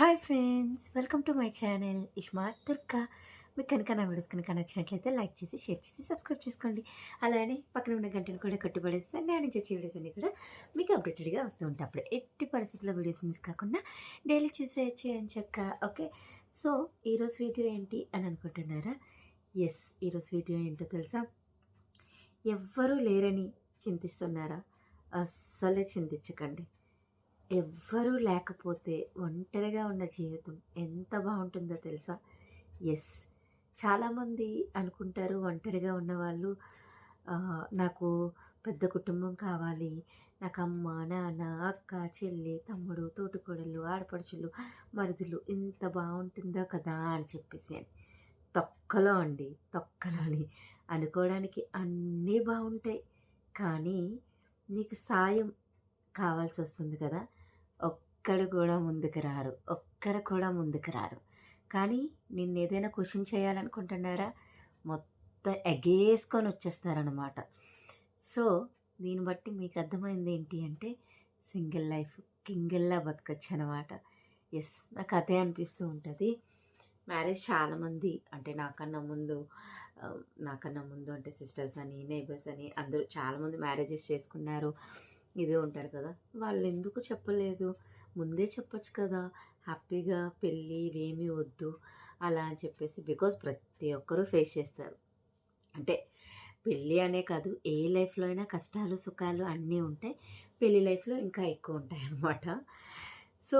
Hi friends welcome to my channel Ishma Durga. మీకు కనుక నా వీడియోస్ కనుక నచ్చినట్లయితే లైక్ చేసి షేర్ చేసి సబ్స్క్రైబ్ చేసుకోండి. అలానే పక్కన ఉన్న గంటను కూడా కట్టుబడేస్తే నేను చేసే వీడియోస్ అన్ని కూడా మీకు అప్డేటెడ్గా వస్తూ ఉంటాయి. అప్పుడు ఎట్టి పరిస్థితుల్లో వీడియోస్ మిస్ కాకుండా డైలీ చూసేయచ్చు అని చెక్క ఓకే? సో ఈరోజు వీడియో ఏంటి అని అనుకుంటున్నారా? ఎస్ ఈరోజు వీడియో ఏంటో తెలుసా? ఎవ్వరూ లేరని చింతిస్తున్నారా? అస్సలే చింతించకండి. ఎవ్వరూ లేకపోతే ఒంటరిగా ఉన్న జీవితం ఎంత బాగుంటుందో తెలుసా? ఎస్ చాలామంది అనుకుంటారు ఒంటరిగా ఉన్నవాళ్ళు నాకు పెద్ద కుటుంబం కావాలి నాకు అమ్మ నాన్న అక్క చెల్లి తమ్ముడు తోటికోడళ్ళు ఆడపడుచులు మరుదులు ఇంత బాగుంటుందో కదా అని చెప్పేసి అని. తొక్కలో అండి తొక్కలోని అనుకోవడానికి అన్నీ బాగుంటాయి. కానీ నీకు సాయం కావాల్సి వస్తుంది కదా? ఒక్కడు కూడా ముందుకు రారు. ఒక్కరు కూడా ముందుకు రారు. కానీ నిన్ను ఏదైనా క్వశ్చన్ చేయాలనుకుంటున్నారా? మొత్తం ఎగేసుకొని వచ్చేస్తారనమాట సో దీన్ని బట్టి మీకు అర్థమైంది ఏంటి అంటే సింగిల్ లైఫ్ కింగిల్లా బతకచ్చు అనమాట ఎస్ నాకు అదే అనిపిస్తూ ఉంటుంది. మ్యారేజ్ చాలామంది అంటే నాకన్నా ముందు నాకన్నా ముందు అంటే సిస్టర్స్ అని నైబర్స్ అని అందరూ చాలామంది మ్యారేజెస్ చేసుకున్నారు. ఇదే ఉంటారు కదా. వాళ్ళు ఎందుకు చెప్పలేదు? ముందే చెప్పొచ్చు కదా హ్యాపీగా పెళ్ళి ఇవేమీ వద్దు అలా అని చెప్పేసి బికాజ్ ప్రతి ఒక్కరూ ఫేస్ చేస్తారు. అంటే పెళ్ళి అనే కాదు ఏ లైఫ్లో అయినా కష్టాలు సుఖాలు అన్నీ ఉంటాయి. పెళ్ళి లైఫ్లో ఇంకా ఎక్కువ ఉంటాయి అన్నమాట. సో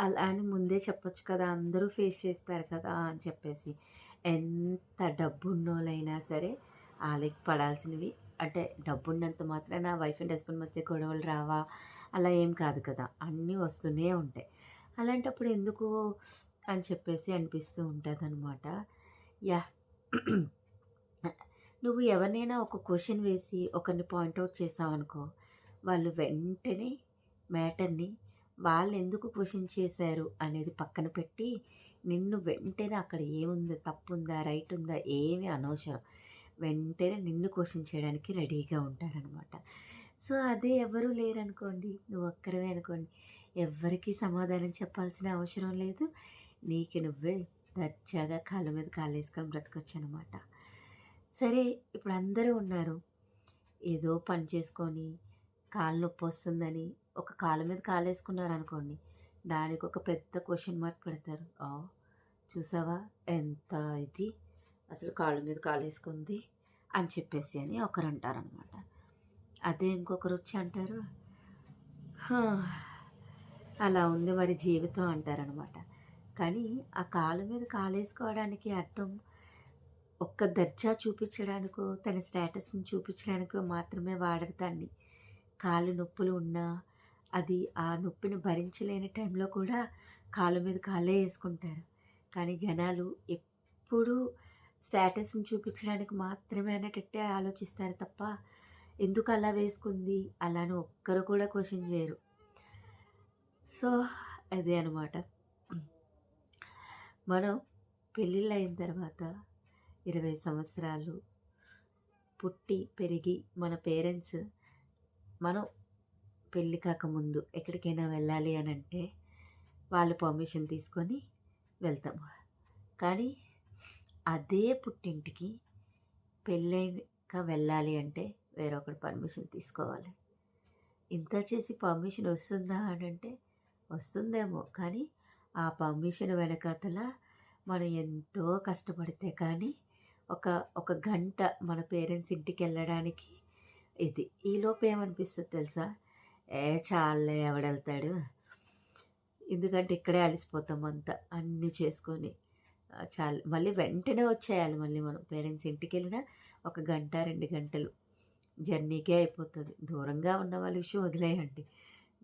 అలా అని ముందే చెప్పొచ్చు కదా అందరూ ఫేస్ చేస్తారు కదా అని చెప్పేసి. ఎంత డబ్బున్నోళ్ళైనా సరే వాళ్ళకి పడాల్సినవి అంటే డబ్బున్నంత మాత్రాన వైఫ్ అండ్ హస్బెండ్ మధ్య గొడవలు రావా అలా ఏం కాదు కదా! అన్నీ వస్తూనే ఉంటాయి. అలాంటప్పుడు ఎందుకు అని చెప్పేసి అనిపిస్తూ ఉంటుంది అనమాట యా నువ్వు ఎవరినైనా ఒక క్వశ్చన్ వేసి ఒకరిని పాయింట్అవుట్ చేసావనుకో వాళ్ళు వెంటనే మ్యాటర్ని వాళ్ళు ఎందుకు క్వశ్చన్ చేశారు అనేది పక్కన పెట్టి నిన్ను వెంటనే అక్కడ ఏముందా తప్పు ఉందా రైట్ ఉందా ఏమీ అనవసరం. వెంటనే నిన్ను క్వశ్చన్ చేయడానికి రెడీగా ఉంటారనమాట సో అదే ఎవరు లేరనుకోండి. నువ్వు ఒక్కరమే అనుకోండి. ఎవ్వరికీ సమాధానం చెప్పాల్సిన అవసరం లేదు. నీకు నువ్వే దర్జాగా కాళ్ళ మీద కాళ్ళు వేసుకొని బ్రతకొచ్చు అనమాట సరే ఇప్పుడు అందరూ ఉన్నారు. ఏదో పని చేసుకొని కాలు నొప్పి వస్తుందని ఒక కాళ్ళ మీద కాలు వేసుకున్నారు అనుకోండి దానికి ఒక పెద్ద క్వశ్చన్ మార్క్ పెడతారు. ఆ చూసావా? ఎంత ఇది? అసలు కాళ్ళ మీద కాలు వేసుకుంది అని చెప్పేసి అని ఒకరు అంటారనమాట. అదే ఇంకొకరు వచ్చి అంటారు. అలా ఉంది మరి జీవితం అంటారనమాట కానీ ఆ కాలు మీద కాలేసుకోవడానికి అర్థం ఒక్క దర్జా చూపించడానికో తన స్టేటస్ని చూపించడానికో మాత్రమే వాడరు దాన్ని. కాళ్ళు నొప్పులు ఉన్నా అది ఆ నొప్పిని భరించలేని టైంలో కూడా కాలు మీద కాళ్ళే వేసుకుంటారు. కానీ జనాలు ఎప్పుడూ స్టేటస్ని చూపించడానికి మాత్రమే అనేటట్టే ఆలోచిస్తారు తప్ప ఎందుకు అలా వేసుకుంది అలాని ఒక్కరు కూడా క్వశ్చన్ చేయరు. సో అదే అనమాట. మనం పెళ్ళిళ్ళు అయిన తర్వాత ఇరవై సంవత్సరాలు పుట్టి పెరిగి మన పేరెంట్స్ మనం పెళ్ళి కాకముందు ఎక్కడికైనా వెళ్ళాలి అని అంటే వాళ్ళు పర్మిషన్ తీసుకొని వెళ్తాము కానీ అదే పుట్టింటికి పెళ్ళైక వెళ్ళాలి అంటే వేరొకటి పర్మిషన్ తీసుకోవాలి. ఇంత చేసి పర్మిషన్ వస్తుందా అని అంటే వస్తుందేమో. కానీ ఆ పర్మిషన్ వెనకాతల మనం ఎంతో కష్టపడితే కానీ ఒక ఒక గంట మన పేరెంట్స్ ఇంటికి వెళ్ళడానికి ఇది. ఈలోపు ఏమనిపిస్తుంది తెలుసా? ఏ చాలే ఎవడెళ్తాడు ఎందుకంటే ఇక్కడే అలసిపోతాం అంతా అన్నీ చేసుకొని. చాలా చాలు మళ్ళీ వెంటనే వచ్చేయాలి మళ్ళీ మనం. పేరెంట్స్ ఇంటికి వెళ్ళినా ఒక గంట రెండు గంటలు జర్నీకే అయిపోతుంది. దూరంగా ఉన్న వాళ్ళ విషయం వదిలేయండి.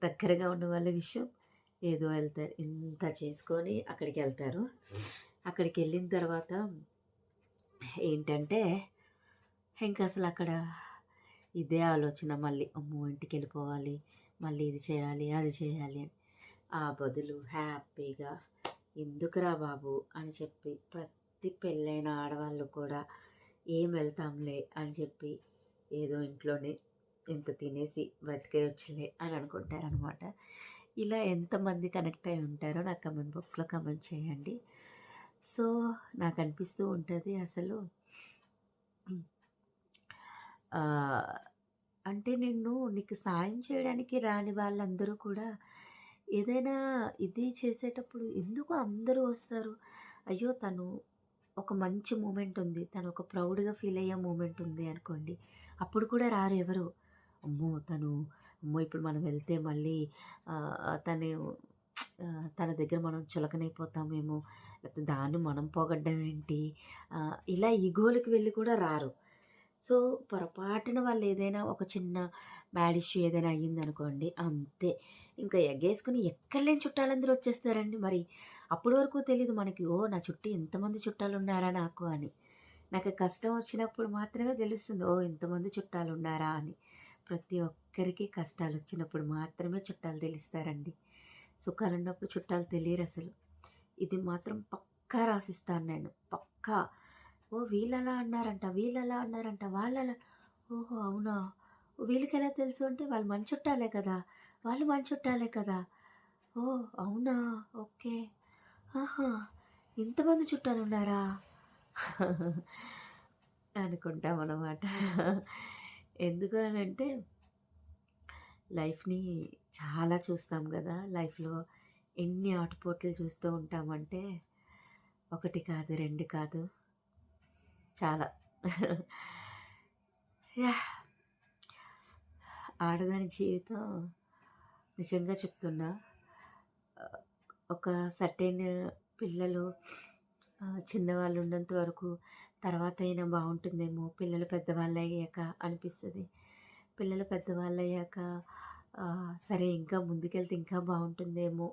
దగ్గరగా ఉన్న వాళ్ళ విషయం ఏదో వెళ్తారు. ఇంత చేసుకొని అక్కడికి వెళ్తారు. అక్కడికి వెళ్ళిన తర్వాత ఏంటంటే ఇంకా అసలు అక్కడ ఇదే ఆలోచన. మళ్ళీ అమ్మో ఇంటికి వెళ్ళిపోవాలి. మళ్ళీ ఇది చేయాలి అది చేయాలి అని. ఆ బదులు హ్యాపీగా ఎందుకురా బాబు అని చెప్పి ప్రతి పెళ్ళైన ఆడవాళ్ళు కూడా ఏం వెళ్తాంలే అని చెప్పి ఏదో ఇంట్లోనే ఇంత తినేసి బతికే బతికేయొచ్చులే అని అనుకుంటారనమాట. ఇలా ఎంతమంది కనెక్ట్ అయి ఉంటారో నాకు కమెంట్ బాక్స్లో కమెంట్ చేయండి. సో నాకు అనిపిస్తూ ఉంటుంది అసలు. అంటే నిన్ను నీకు సాయం చేయడానికి రాని వాళ్ళందరూ కూడా ఏదైనా ఇది చేసేటప్పుడు ఎందుకు అందరూ వస్తారు? అయ్యో తను ఒక మంచి మూమెంట్ ఉంది. తను ఒక ప్రౌడ్గా ఫీల్ అయ్యే మూమెంట్ ఉంది అనుకోండి. అప్పుడు కూడా రారు ఎవరు? అమ్మో! తను అమ్మో! ఇప్పుడు మనం వెళ్తే మళ్ళీ తను తన దగ్గర మనం చులకనైపోతామేమో? లేకపోతే దాన్ని మనం పోగొట్టడం ఏంటి? ఇలా ఈగోలకు వెళ్ళి కూడా రారు. సో పొరపాటున వాళ్ళు ఏదైనా ఒక చిన్న బ్యాడ్ ఇష్యూ ఏదైనా అయ్యిందనుకోండి అంతే. ఇంకా ఎగ్గేసుకుని ఎక్కడ లేని చుట్టాలందరూ వచ్చేస్తారండి మరి. అప్పటి వరకు తెలియదు మనకి ఓ నా చుట్టూ ఎంతమంది చుట్టాలు ఉన్నారా నాకు? అని. నాకు కష్టం వచ్చినప్పుడు మాత్రమే తెలుస్తుంది ఓ ఇంతమంది చుట్టాలు ఉన్నారా అని. ప్రతి ఒక్కరికి కష్టాలు వచ్చినప్పుడు మాత్రమే చుట్టాలు తెలుస్తారండి. సుఖాలు ఉన్నప్పుడు చుట్టాలు తెలియరు అసలు. ఇది మాత్రం పక్కా రాసిస్తాను నేను పక్కా. ఓ వీళ్ళలా అన్నారంట వీళ్ళలా అన్నారంట వాళ్ళలా ఓహో అవునా? వీళ్ళకి ఎలా తెలుసు? అంటే వాళ్ళు మన చుట్టాలే కదా వాళ్ళు మన చుట్టాలే కదా. ఓ అవునా? ఓకే. ఆహా ఇంతమంది చుట్టాలు ఉన్నారా అనుకుంటాం అన్నమాట ఎందుకు అని అంటే లైఫ్ని చాలా చూస్తాం కదా. లైఫ్లో ఎన్ని ఆటుపోట్లు చూస్తూ ఉంటామంటే ఒకటి కాదు రెండు కాదు చాలా. యా. ఆడదాని జీవితం నిజంగా చెప్తున్నా ఒక సర్టెన్ పిల్లలు చిన్నవాళ్ళు ఉన్నంత వరకు తర్వాత అయినా బాగుంటుందేమో పిల్లలు పెద్దవాళ్ళు అయ్యాక అనిపిస్తుంది. పిల్లలు పెద్దవాళ్ళు అయ్యాక సరే ఇంకా ముందుకెళ్తే ఇంకా బాగుంటుందేమో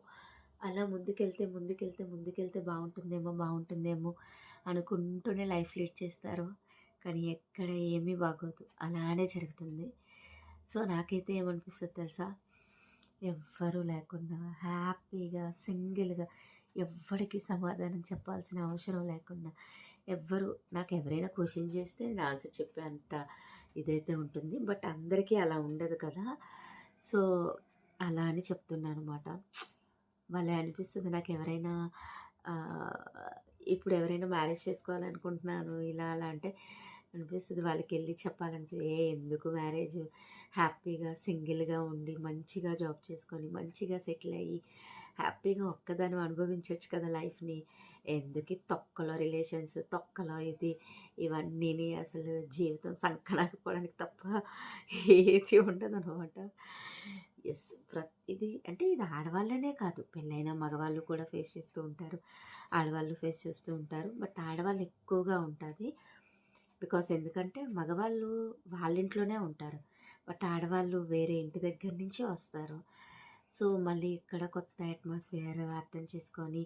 అలా ముందుకెళ్తే ముందుకెళ్తే ముందుకెళ్తే బాగుంటుందేమో బాగుంటుందేమో అనుకుంటూనే లైఫ్ లీడ్ చేస్తారు. కానీ ఎక్కడ ఏమీ బాగోదు. అలానే జరుగుతుంది. సో నాకైతే ఏమనిపిస్తుంది తెలుసా? ఎవ్వరూ లేకుండా హ్యాపీగా సింగిల్గా ఎవ్వరికి సమాధానం చెప్పాల్సిన అవసరం లేకుండా ఎవ్వరు నాకు ఎవరైనా క్వశ్చన్ చేస్తే నేను ఆన్సర్ చెప్పే అంత ఇదైతే ఉంటుంది. బట్ అందరికీ అలా ఉండదు కదా. సో అలా అని చెప్తున్నాను అనమాట వాళ్ళే అనిపిస్తుంది నాకు ఎవరైనా ఇప్పుడు ఎవరైనా మ్యారేజ్ చేసుకోవాలనుకుంటున్నాను ఇలా అలా అంటే అనిపిస్తుంది వాళ్ళకి వెళ్ళి చెప్పాలంటే ఏ ఎందుకు మ్యారేజ్? హ్యాపీగా సింగిల్గా ఉండి మంచిగా జాబ్ చేసుకొని మంచిగా సెటిల్ అయ్యి హ్యాపీగా ఒక్కదాని అనుభవించవచ్చు కదా లైఫ్ని. ఎందుకు తొక్కలో రిలేషన్స్ తొక్కలో ఇది? ఇవన్నీ అసలు జీవితం సంకనాకపోవడానికి తప్ప ఏది ఉండదు అనమాట ఎస్ ప్రతిది అంటే ఇది ఆడవాళ్ళనే కాదు. పెళ్ళైన మగవాళ్ళు కూడా ఫేస్ చేస్తూ ఉంటారు. ఆడవాళ్ళు ఫేస్ చేస్తూ ఉంటారు. బట్ ఆడవాళ్ళు ఎక్కువగా ఉంటుంది బికాస్ ఎందుకంటే మగవాళ్ళు వాళ్ళ ఇంట్లోనే ఉంటారు. బట్ ఆడవాళ్ళు వేరే ఇంటి దగ్గర నుంచి వస్తారు. సో మళ్ళీ ఇక్కడ కొత్త అట్మాస్ఫియర్ అర్థం చేసుకొని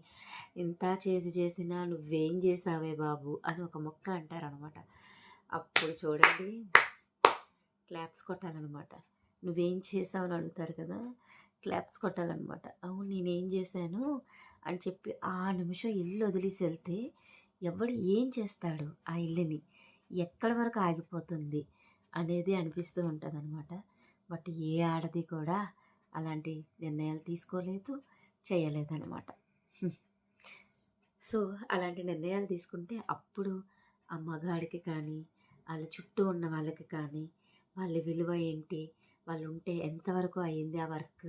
ఇంత చేసి చేసినా నువ్వేం చేసావే బాబు అని ఒక మొక్క అంటారనమాట. అప్పుడు చూడండి క్లాప్స్ కొట్టాలన్నమాట. నువ్వేం చేసావు అని అడుగుతారు కదా క్లాప్స్ కొట్టాలన్నమాట. అవును నేనేం చేశాను అని చెప్పి ఆ నిమిషం ఇల్లు వదిలేసి వెళ్తే ఎవడు ఏం చేస్తాడు ఆ ఇల్లుని? ఎక్కడి వరకు ఆగిపోతుంది అనేది అనిపిస్తూ ఉంటుంది అనమాట బట్ ఏ ఆడది కూడా అలాంటి నిర్ణయాలు తీసుకోలేదు చేయలేదన్నమాట. సో అలాంటి నిర్ణయాలు తీసుకుంటే అప్పుడు ఆ మగాడికి కానీ వాళ్ళ చుట్టూ ఉన్న వాళ్ళకి కానీ వాళ్ళ విలువ ఏంటి వాళ్ళు ఉంటే ఎంతవరకు అయ్యింది ఆ వర్క్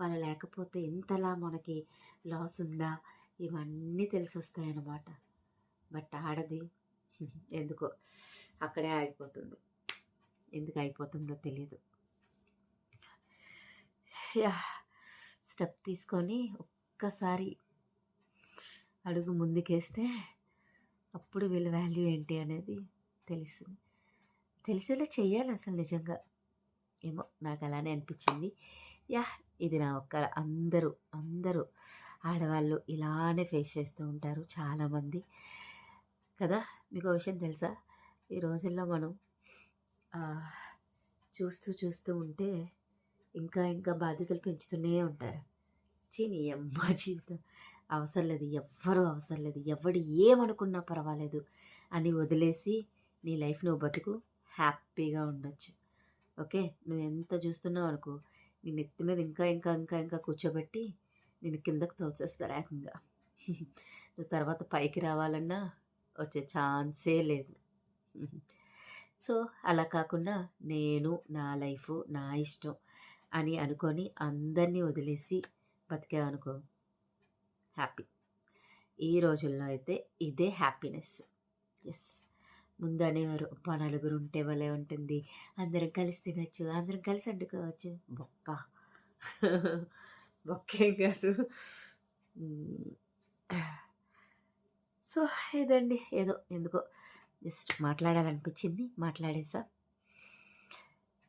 వాళ్ళు లేకపోతే ఎంతలా మనకి లాస్ ఉందా ఇవన్నీ తెలిసి వస్తాయన్నమాట బట్ ఆడది ఎందుకో అక్కడే ఆగిపోతుంది. ఎందుకు అయిపోతుందో తెలియదు యా స్టెప్ తీసుకొని ఒక్కసారి అడుగు ముందుకేస్తే అప్పుడు వీళ్ళ వాల్యూ ఏంటి అనేది తెలుస్తుంది. తెలిసేలా చెయ్యాలి అసలు నిజంగా. ఏమో నాకు అలానే అనిపించింది. యా ఇది నా ఒక్క అందరూ అందరూ ఆడవాళ్ళు ఇలానే ఫేస్ చేస్తూ ఉంటారు చాలామంది. కదా? మీకు విషయం తెలుసా? ఈ రోజుల్లో మనం చూస్తూ చూస్తూ ఉంటే ఇంకా ఇంకా బాధ్యతలు పెంచుతూనే ఉంటారు. చీని నీ అమ్మ జీవితం అవసరం లేదు. ఎవ్వరూ అవసరం లేదు. ఎవడు ఏమనుకున్నా పర్వాలేదు అని వదిలేసి నీ లైఫ్ నువ్వు బతుకు. హ్యాపీగా ఉండొచ్చు. ఓకే? నువ్వు ఎంత చూస్తున్నావు అనుకో నీ నెత్తి మీద ఇంకా ఇంకా ఇంకా ఇంకా కూర్చోబెట్టి నేను కిందకు తోచేస్తారు ఏకంగా. నువ్వు తర్వాత పైకి రావాలన్నా వచ్చే ఛాన్సే లేదు. సో అలా కాకుండా నేను నా లైఫ్ నా ఇష్టం అని అనుకొని అందరినీ వదిలేసి బతికావనుకో హ్యాపీ. ఈ రోజుల్లో అయితే ఇదే హ్యాపీనెస్. ఎస్. ముందు అనేవారు అబ్బా నలుగురు ఉంటే వలే ఉంటుంది. అందరం కలిసి తినచ్చు అందరం కలిసి వండుకోవచ్చు. బొక్క. బొక్కేం కాదు. సో ఇదండి. ఏదో ఎందుకో జస్ట్ మాట్లాడాలనిపించింది. మాట్లాడేసా.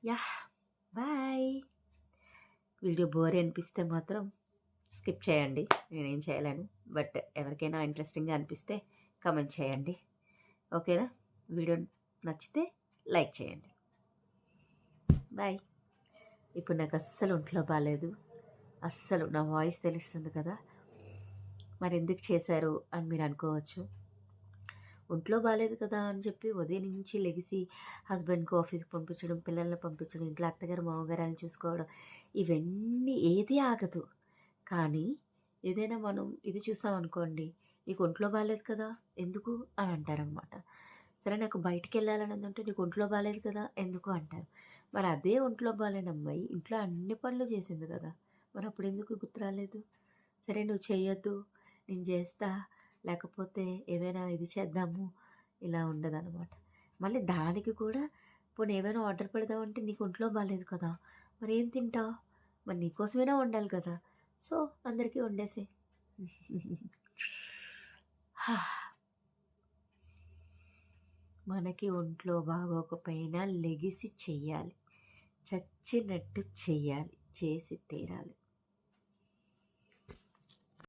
Yeah bye. వీడియో బోర్ అనిపిస్తే మాత్రం స్కిప్ చేయండి. నేనేం చేయలేను. బట్ ఎవరికైనా ఇంట్రెస్టింగ్గా అనిపిస్తే కమెంట్ చేయండి. ఓకేనా? వీడియో నచ్చితే లైక్ చేయండి. బాయ్. ఇప్పుడు నాకు అస్సలు ఒంట్లో బాగాలేదు అస్సలు నా వాయిస్ తెలుస్తుంది కదా. మరి ఎందుకు చేశారు అని మీరు అనుకోవచ్చు. ఒంట్లో బాగాలేదు కదా అని చెప్పి ఉదయం నుంచి లెగిసి హస్బెండ్కి ఆఫీస్కి పంపించడం పిల్లల్ని పంపించడం ఇంట్లో అత్తగారు మామగారాన్ని చూసుకోవడం ఇవన్నీ ఏది ఆగదు. కానీ ఏదైనా మనం ఇది చూసాం అనుకోండి నీకు ఒంట్లో బాగాలేదు కదా ఎందుకు అని అంటారనమాట సరే నాకు బయటికి వెళ్ళాలని అంటే నీకు ఒంట్లో బాగాలేదు కదా ఎందుకు అంటారు. మరి అదే ఒంట్లో బాగాలేని అమ్మాయి ఇంట్లో అన్ని పనులు చేసింది కదా మరి అప్పుడు ఎందుకు గుర్తు రాలేదు? సరే నువ్వు చేయొద్దు నేను చేస్తా లేకపోతే ఏమైనా ఇది చేద్దాము ఇలా ఉండదన్నమాట. మళ్ళీ దానికి కూడా పోనీ ఏమైనా ఆర్డర్ పెడదామంటే నీకు ఒంట్లో బాగాలేదు కదా మరి ఏం తింటావు? మరి నీకోసమైనా వండాలి కదా. సో అందరికీ వండేసే మనకి ఒంట్లో బాగోకపోయినా లెగిసి చెయ్యాలి చచ్చినట్టు చెయ్యాలి చేసి తీరాలి.